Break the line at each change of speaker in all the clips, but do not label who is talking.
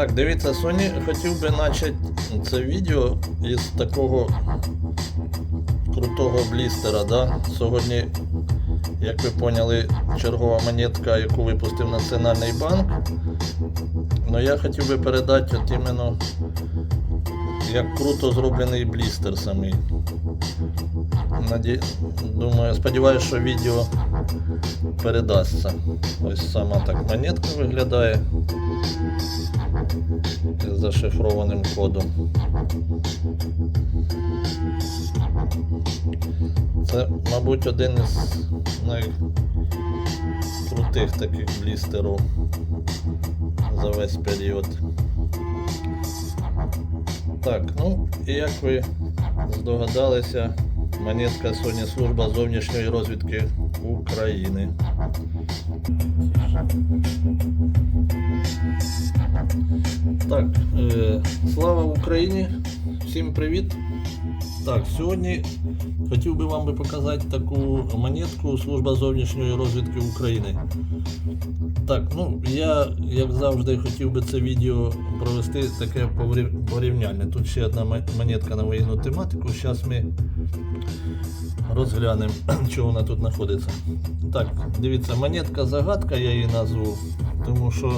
Так, дивіться, Соні хотів би почати це відео із такого крутого блістера. Да? Сьогодні, як ви поняли, чергова монетка, яку випустив Національний банк. Ну я хотів би передати от іменно як круто зроблений блістер самий. Наді... Думаю, сподіваюся, що відео передасться. Ось сама так монетка виглядає з зашифрованим кодом. Це, мабуть, один із найкрутих таких блістерів за весь період. Так, ну і як ви здогадалися, монетка Sony Служба зовнішньої розвідки України. Так, е, слава Україні! Всім привіт! Так, сьогодні хотів би вам показати таку монетку Служба зовнішньої розвідки України. Так, ну я, як завжди, хотів би це відео провести таке порів- порівняльне. Тут ще одна монетка на воєнну тематику. Зараз ми розглянемо, що вона тут знаходиться. Так, дивіться, монетка загадка, я її назву, тому що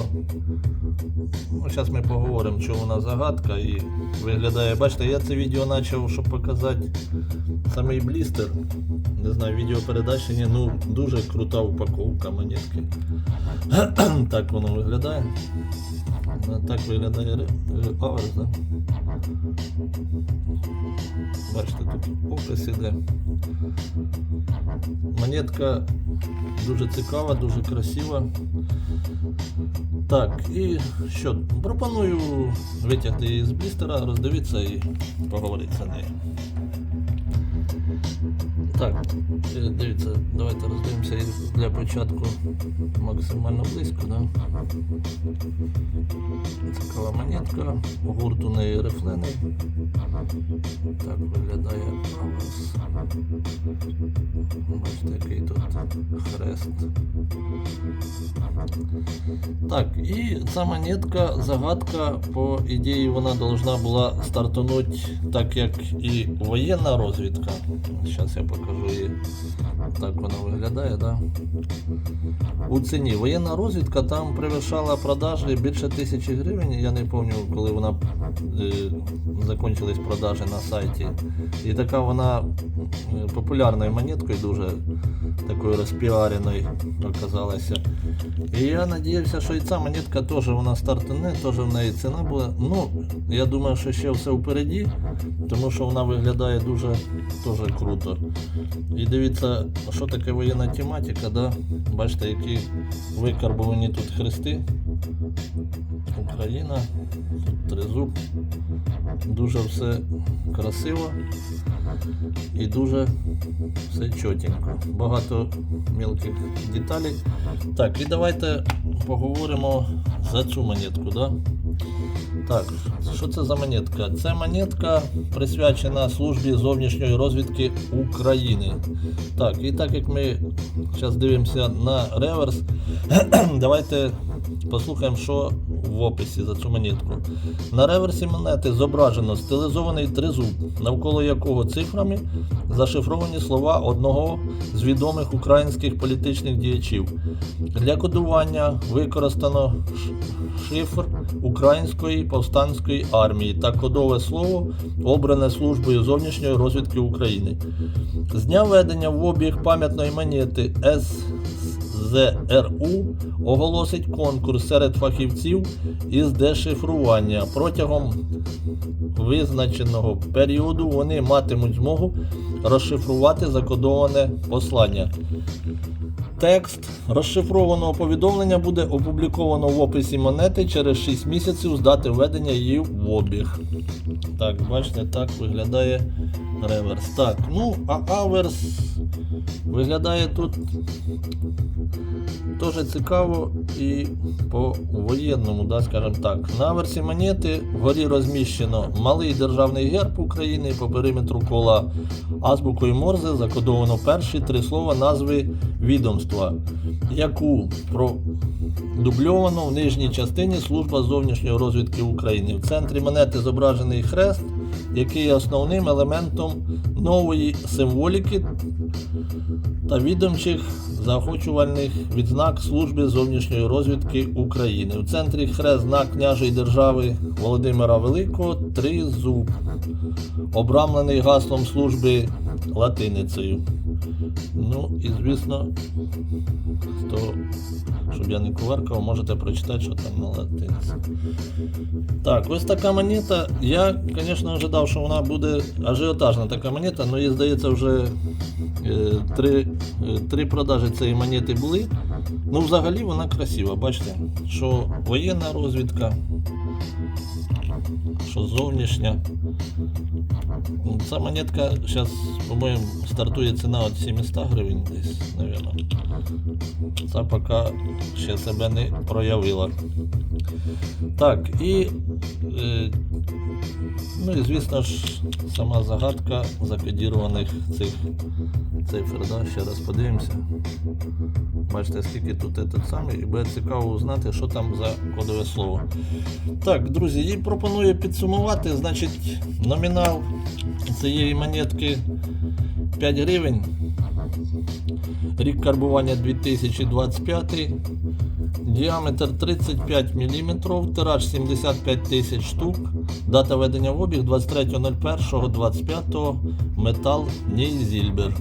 ну, зараз ми поговоримо, що вона загадка і виглядає. Бачите, я це відео почав, щоб показати самий блістер. Не знаю, відео передачі, ні, ну дуже крута упаковка монетки. так воно виглядає. Так виглядає аверс, да? Бачите, тут опис іде. Монетка дуже цікава, дуже красива. Так, і що? Пропоную витягти її з блістера, роздивитися і поговорити за нею. Так, е, дивіться, давайте роздивимося для початку максимально близько. Да? Цікава монетка, гурт у неї рифлений. Так виглядає аверс. Бачите, який тут хрест. Так, і ця монетка, загадка, по ідеї, вона должна була стартанути так, як і воєнна розвідка. Зараз я покажу її. Mm-hmm. Так вона виглядає, да? У ціні. Воєнна розвідка там перевищала продажі більше тисячі гривень. Я не пам'ятаю, коли вона е, закінчились продажі на сайті. І така вона е, популярною монеткою, дуже такою розпіареною оказалася. І я надіявся, що і ця монетка теж вона стартане, теж в неї ціна буде. Ну, я думаю, що ще все впереді, тому що вона виглядає дуже теж круто. І дивіться, що таке воєнна тематика, да? бачите, які викарбовані тут хрести. Україна, тут тризуб. Дуже все красиво і дуже все чотенько. Багато мілких деталей. Так, і давайте поговоримо за цю монетку. Да? Так, що це за монетка? Це монетка присвячена службі зовнішньої розвідки України. Так, і так як ми зараз дивимося на реверс, давайте послухаємо, що в описі за цю монетку. На реверсі монети зображено стилізований тризуб, навколо якого цифрами зашифровані слова одного з відомих українських політичних діячів. Для кодування використано шифр Української повстанської армії та кодове слово, обране службою зовнішньої розвідки України. З дня введення в обіг пам'ятної монети СЗРУ оголосить конкурс серед фахівців із дешифрування. Протягом визначеного періоду вони матимуть змогу розшифрувати закодоване послання. Текст розшифрованого повідомлення буде опубліковано в описі монети через 6 місяців з дати введення її в обіг. Так, бачите, так виглядає реверс. Так, ну, а аверс виглядає тут теж цікаво і по воєнному, да, скажімо так. На версі монети вгорі розміщено малий державний герб України по периметру кола азбукою Морзе закодовано перші три слова назви відомства, яку продубльовано в нижній частині Служба зовнішньої розвідки України. В центрі монети зображений хрест, який є основним елементом нової символіки та відомчих заохочувальних відзнак Служби зовнішньої розвідки України. У центрі хрест знак княжої держави Володимира Великого тризуб, обрамлений гаслом служби латиницею. Ну і звісно, то, щоб я не куваркав, можете прочитати, що там на латиниці. Так, ось така монета. Я, звісно, ожидав, що вона буде ажіотажна така монета, але їй здається, вже е, три, е, три продажі цієї монети були. Ну, взагалі вона красива, бачите, що воєнна розвідка, що зовнішня. Ця монетка зараз, по-моєму, стартує ціна від 700 гривень десь, мабуть. Ця поки ще себе не проявила. Так, і, е, ну і звісно ж, сама загадка закодірованих цих цифр. Да? Ще раз подивимося. Бачите, скільки тут этот самий, і буде цікаво узнати, що там за кодове слово. Так, друзі, і пропоную підсумувати. Значить, номінал цієї монетки 5 гривень. Рік карбування 2025. Діаметр 35 мм, тираж 75 тисяч штук. Дата ведення в обіг 23.01.25. Метал Нейзільбер.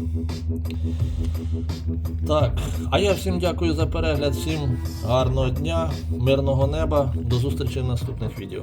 Так, а я всім дякую за перегляд, всім гарного дня, мирного неба. До зустрічі в наступних відео.